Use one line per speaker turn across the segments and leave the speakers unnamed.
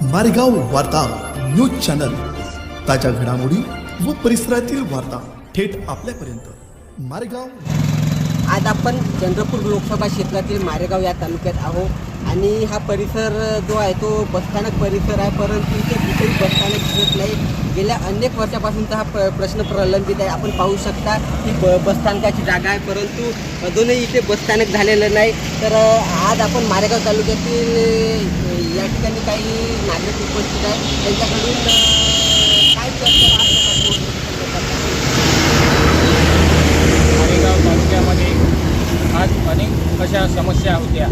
मारेगाव वार्ता news channel. ताज्या घडामोडी व परिसरातील वार्ता थेट आपल्यापर्यंत. मारेगाव
आज आपण चंद्रपूर लोकसभा क्षेत्रातील मारेगाव या तालुक्यात आहोत आणि हा परिसर जो आहे तो बसस्थानक परिसर आहे परंतु इथे कुठेही बसस्थानक दिसत नाही. गेल्या अनेक वर्षापासूनचा हा प्रश्न प्रलंबित आहे. आपण पाहू शकता की ब बसस्थानकाची जागा आहे परंतु अजूनही इथे बसस्थानक झालेलं नाही. तर आज आपण मारेगाव तालुक्यातील या ठिकाणी काही नागरिक उपस्थित आहेत. त्यांच्याकडून काय चर्चा
मारेगाव तालुक्यामध्ये आज अनेक अशा समस्या होत्या.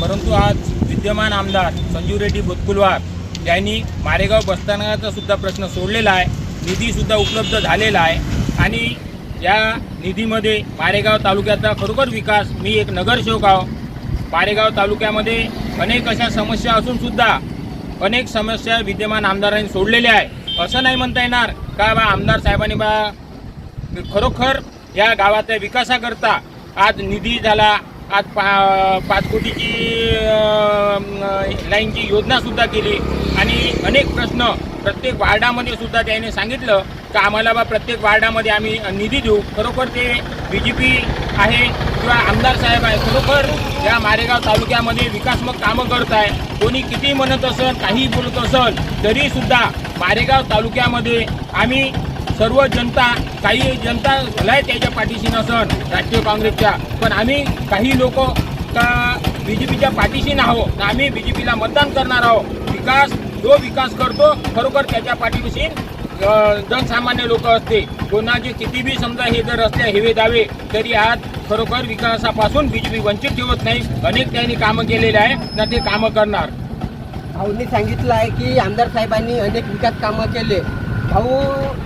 परंतु आज विद्यमान आमदार संजीव रेड्डी बुतकुलवार यांनी मारेगाव बसस्थानकाचा सुद्धा प्रश्न सोडलेला आहे. निधीसुद्धा उपलब्ध झालेला आहे. आणि या निधीमध्ये मारेगाव तालुक्याचा खरोखर विकास मी एक नगरसेवक आहो. मारेगाव तालुक्यामध्ये अनेक अशा समस्या असून सुद्धा अनेक समस्या विद्यमान आमदारांनी सोडलेल्या आहे असं नाही म्हणता येणार का बा आमदार साहेबांनी बा खरोखर या गावातल्या विकासाकरता आज निधी झाला आज पा पाच कोटीची लाईनची योजनासुद्धा केली. आणि अनेक प्रश्न प्रत्येक वार्डामध्ये सुद्धा त्याने सांगितलं का आम्हाला बा प्रत्येक वार्डामध्ये आम्ही निधी देऊ. खरोखर ते बी जे पी आहे किंवा आमदार साहेब आहे खरोखर या मारेगाव तालुक्यामध्ये विकासमक कामं करत आहे. कोणी किती म्हणत असेल काही बोलत असेल तरीसुद्धा मारेगाव तालुक्यामध्ये आम्ही सर्व जनता काही जनता भलाय त्याच्या पाठीशी नसन राष्ट्रीय काँग्रेसच्या पण आम्ही काही लोक का बी जे पीच्या पाठीशी नाहो तर आम्ही बी जे पीला मतदान करणार आहोत. विकास जो विकास करतो खरोखर त्याच्या पाठीशी जनसामान्य लोक असते कोणाचे किती बी समजा हे जर असले हेवे दावे तरी आज खरोखर विकासापासून बी जे पी वंचित ठेवत नाही. अनेक त्यांनी कामं केलेले आहे ना ते कामं करणार.
भाऊंनी सांगितलं आहे की आमदार साहेबांनी अनेक विकास कामं केले. भाऊ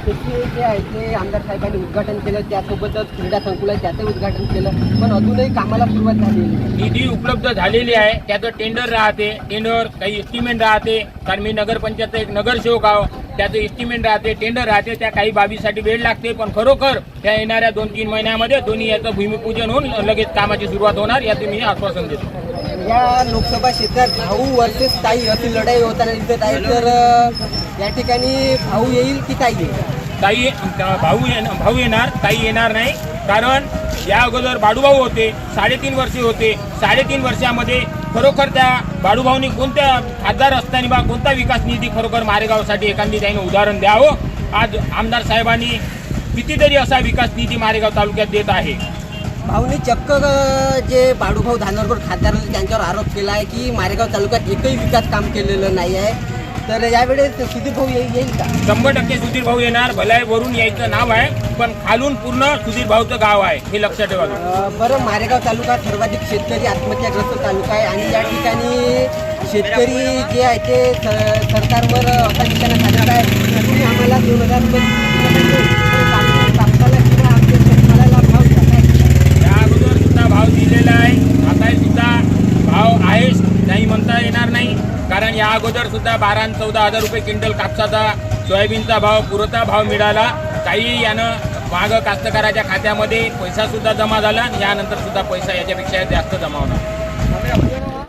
त्याचे जे आहे ते आमदार साहेबांनी उद्घाटन केलं त्यासोबतच क्रीडा संकुलन त्याचं उद्घाटन केलं पण अजूनही कामाला सुरुवात झालेली नाही.
निधी उपलब्ध झालेली आहे त्याचं टेंडर राहते. टेंडर काही एस्टिमेट राहते. कारण मी नगरपंचायतचा एक नगरसेवक आहो. त्याचं एस्टिमेट राहते टेंडर राहते त्या काही बाबीसाठी वेळ लागते पण खरोखर त्या येणाऱ्या दोन तीन महिन्यामध्ये दोन्ही याचं भूमिपूजन होऊन लगेच कामाची सुरुवात होणार याचं मी आश्वासन देतो.
या लोकसभा क्षेत्रात भाऊ वर्सेस ताई अशी लढाई होताना दिसत आहे तर या ठिकाणी भाऊ येईल की ताई येईल?
ताई भाऊ येण- भाऊ येणार ताई येणार नाही. कारण या अगोदर बाडूभाऊ होते साडेतीन वर्षे होते. साडेतीन वर्षामध्ये खरोखर त्या बाडूभाऊनी कोणत्या खासदार असताना बा कोणता विकास निधी खरोखर मारेगावसाठी एखादी त्याने उदाहरण द्यावं? आज आमदार साहेबांनी कितीतरी असा विकास निधी मारेगाव तालुक्यात देत आहे.
भाऊनी चक्क जे बाडूभाऊ धानोरकर खासदार त्यांच्यावर आरोप केला आहे की मारेगाव तालुक्यात एकही विकास काम केलेलं नाही आहे. तर यावेळेस सुधीर भाऊ येईल येईल का?
शंभर टक्के सुधीर भाऊ येणार. भलाई वरून यायचं नाव आहे पण खालून पूर्ण सुधीर भाऊचं गाव आहे हे लक्षात ठेवा
अ, बरं मारेगाव तालुका सर्वाधिक शेतकरी आत्महत्याग्रस्त तालुका आहे आणि या ठिकाणी शेतकरी जे आहे ते स- सरकारवर असा निशाणा साधत आहे तुम्ही आम्हाला दोन हजार कापसाला किंवा आमच्या शेतमालाला भाव द्या.
या अगोदर सुद्धा भाव दिलेला आहे आता सुद्धा भाव आहेच नाही म्हणता येणार नाही कारण या अगोदर सुद्धा बारा आणि चौदा हजार रुपये क्विंटल कापसाचा सोयाबीनचा भाव पुरता भाव मिळाला. काही यानं मागं कास्तकाराच्या खात्यामध्ये पैसा सुद्धा जमा झाला आणि यानंतर सुद्धा पैसा याच्यापेक्षा जास्त जमा होणार.